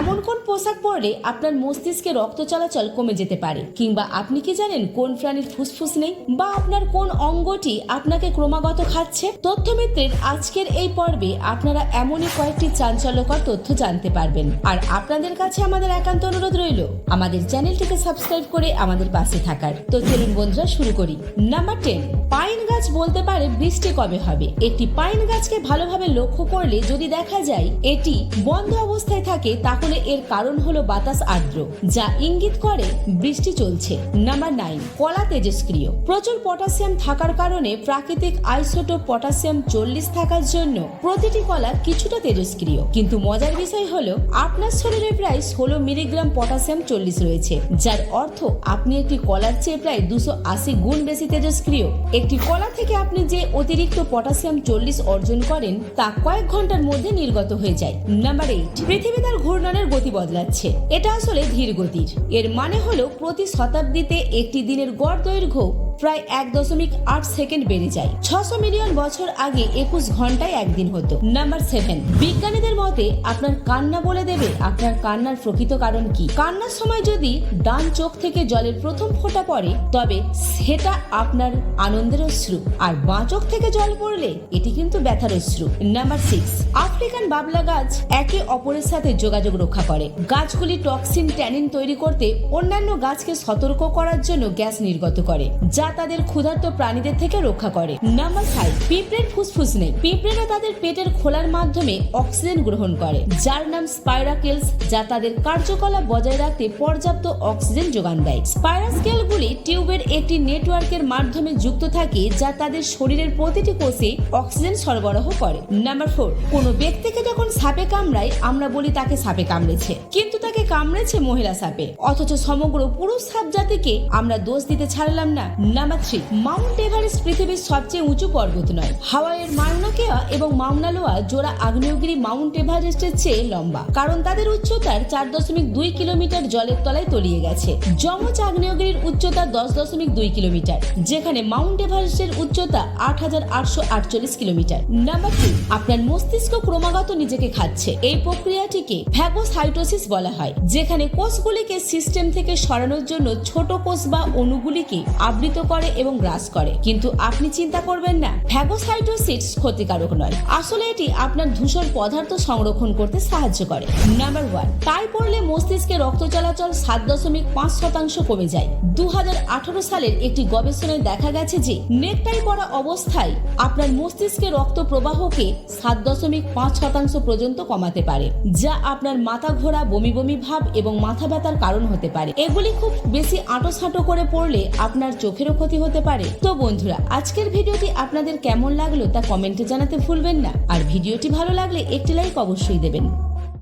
এমন কোন পোশাক পরলে আপনার মস্তিষ্কে রক্ত চলাচল কমে যেতে পারে? কিংবা আপনি কি জানেন কোন প্রাণীর ফুসফুস নেই? বা আপনার কোন অঙ্গটি আপনাকে ক্রমাগত খাচ্ছে? তথ্যমিত্রের আজকের এই পর্বে আপনারা এমনই কয়েকটি চাঞ্চল্যকর তথ্য জানতে পারবেন। আর আপনাদের কাছে আমাদের একান্ত অনুরোধ রইল, আমাদের চ্যানেলটিকে সাবস্ক্রাইব করে আমাদের পাশে থাকার। তো চলুন বন্ধুরা, শুরু করি। নাম্বার টেন, পাইন গাছ বলতে পারে বৃষ্টি কবে হবে? একটি পাইন গাছকে ভালোভাবে লক্ষ্য করলে যদি দেখা যায় এটি বন্ধ অবস্থায় থাকে তাহলে এর কারণ হলো বাতাস আর্দ্র, যা ইঙ্গিত করে বৃষ্টি চলছে। নাম্বার নাইন কলা তেজস্ক্রিয়। প্রচুর পটাশিয়াম থাকার কারণে প্রাকৃতিক আইসোটোপ পটাশিয়াম চল্লিশ থাকার জন্য প্রতিটি কলা কিছুটা তেজস্ক্রিয়। কিন্তু মজার বিষয় হলো, আপনার শরীরে প্রায় ষোলো মিলিগ্রাম পটাশিয়াম চল্লিশ রয়েছে, যার অর্থ আপনি একটি কলার চেয়ে প্রায় দুশো আশি গুণ বেশি তেজস্ক্রিয়। একটি কলা থেকে আপনি যে অতিরিক্ত পটাশিয়াম চল্লিশ অর্জন করেন, তা কয়েক ঘণ্টার মধ্যে নির্গত হয়ে যায়। নাম্বার এইট পৃথিবী তার ঘূর্ণনের গতি বদলাচ্ছে। এটা আসলে ধীর গতির। এর মানে হলো প্রতি শতাব্দীতে একটি দিনের গড় দৈর্ঘ্য প্রায় এক দশমিক আট সেকেন্ড বেড়ে যায়। ছশো মিলিয়ন বছর আগে একুশ ঘন্টায় একদিন হতো। নাম্বার সেভেন বিজ্ঞানীদের মতে আপনার কান্না বলে দেবে আপনার কান্নার প্রকৃত কারণ কি? কান্নার সময় যদি ডান চোখ থেকে জলের প্রথম ফোঁটা পড়ে, তবে সেটা আপনার আনন্দের অশ্রু। আর বাঁ চোখ থেকে জল পড়লে এটি কিন্তু ব্যথার অশ্রু। নাম্বার সিক্স আফ্রিকান বাবলা গাছ একে অপরের সাথে যোগাযোগ রক্ষা করে। গাছগুলি টক্সিন ট্যানিন তৈরি করতে অন্যান্য গাছকে সতর্ক করার জন্য গ্যাস নির্গত করে, যা তাদের ক্ষুধার্ত প্রাণীদের থেকে রক্ষা করে। নাম্বার ফাইভ পিঁপড়ের ফুসফুস নেই। পিঁপড়েরা তাদের পেটের খোলার মাধ্যমে অক্সিজেন গ্রহণ করে, যার নাম স্পাইরাকেলস যা তাদের কার্যকলাপ বজায় রাখতে পর্যাপ্ত অক্সিজেন যোগান দেয়। স্পাইরাস্কেলগুলি টিউবের একটি নেটওয়ার্কের মাধ্যমে যুক্ত থাকে, যা তাদের শরীরের প্রতিটি কোষে অক্সিজেন সরবরাহ করে। নাম্বার ফোর কোনো ব্যক্তিকে যখন সাপে কামড়ায়, আমরা বলি তাকে সাপে কামড়েছে। কিন্তু তাকে কামড়েছে মহিলা সাপে। অথচ সমগ্র পুরুষ সাপ জাতিকে আমরা দোষ দিতে ছাড়লাম না। নাম্বার থ্রি মাউন্ট এভারেস্ট পৃথিবীর সবচেয়ে উঁচু পর্বত নয়। হাওয়াইয়ের মাউনা কেয়া এবং মাউনা লোয়া জোড়া আগ্নেয়গিরি মাউন্ট এভারেস্টের চেয়ে লম্বা, কারণ তাদের উচ্চতার চার দশমিক দুই কিলোমিটার জলের তলায় তলিয়ে গেছে। যমজ আগ্নেয়গিরির উচ্চতা দশ দশমিক দুই কিলোমিটার, যেখানে মাউন্ট এভারেস্টের উচ্চতা আট হাজার আটশো আটচল্লিশ কিলোমিটার। নাম্বার টু আপনার মস্তিষ্ক ক্রমাগত নিজেকে খাচ্ছে। এই প্রক্রিয়াটিকে ফ্যাগোসাইটোসিস বলা হয়, যেখানে কোষগুলিকে সিস্টেম থেকে সরানোর জন্য ছোট কোষ বা অণুগুলিকে আবৃত করে এবং গ্রাস করে। কিন্তু আপনি চিন্তা করবেন না, ফ্যাগোসাইটোসিস ক্ষতিকারক নয়। আসলে এটি আপনার ধূসর পদার্থ সংরক্ষণ করতে সাহায্য করে। নাম্বার ওয়ান তাই পড়লে মস্তিষ্কে রক্ত চলাচল সাত দশমিক পাঁচ শতাংশ কমে যায়। দু হাজার আঠারো সালের একটি গবেষণায় দেখা গেছে যে, নেকটাই পরা অবস্থায় আপনার মস্তিষ্কে রক্ত প্রবাহকে সাত দশমিক পাঁচ শতাংশ পর্যন্ত কমাতে পারে, যা আপনার মাথা ঘোরা, বমি বমি ভাব এবং মাথা ব্যথার কারণ হতে পারে। এগুলি খুব বেশি আঁটো সাঁটো করে পড়লে আপনার চোখেরও ক্ষতি হতে পারে। তো বন্ধুরা, আজকের ভিডিওটি আপনাদের কেমন লাগল তা কমেন্টে জানাতে ভুলবেন না। আর ভিডিওটি ভালো লাগলে একটি লাইক অবশ্যই দেবেন।